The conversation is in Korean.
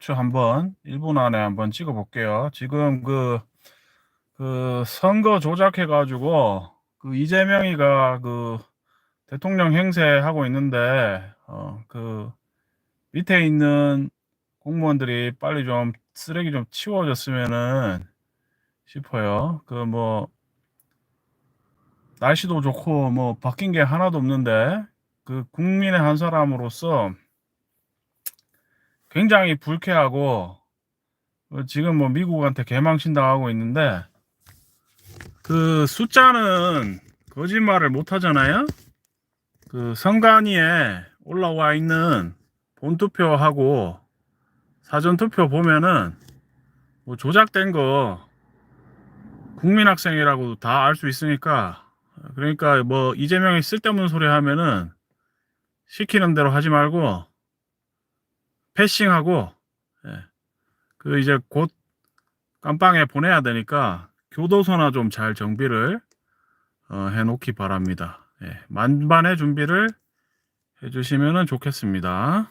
주 한번 1분 안에 한번 찍어 볼게요. 지금 그, 그 선거 조작해 가지고 그 이재명이가 그 대통령 행세하고 있는데 어 그 밑에 있는 공무원들이 빨리 좀 쓰레기 좀 치워줬으면은 싶어요. 그 뭐 날씨도 좋고 뭐 바뀐 게 하나도 없는데 그 국민의 한 사람으로서 굉장히 불쾌하고 어, 지금 뭐 미국한테 개망신 당하고 있는데 그 숫자는 거짓말을 못 하잖아요. 그 선관위에 올라와 있는 본투표하고 사전투표 보면은 뭐 조작된 거 국민학생이라고 다 알 수 있으니까 그러니까 뭐 이재명이 쓸데없는 소리 하면은 시키는 대로 하지 말고 패싱하고 예. 그 이제 곧 깜빵에 보내야 되니까 교도소나 좀 잘 정비를 어, 해놓기 바랍니다. 예. 만반의 준비를 해주시면 좋겠습니다.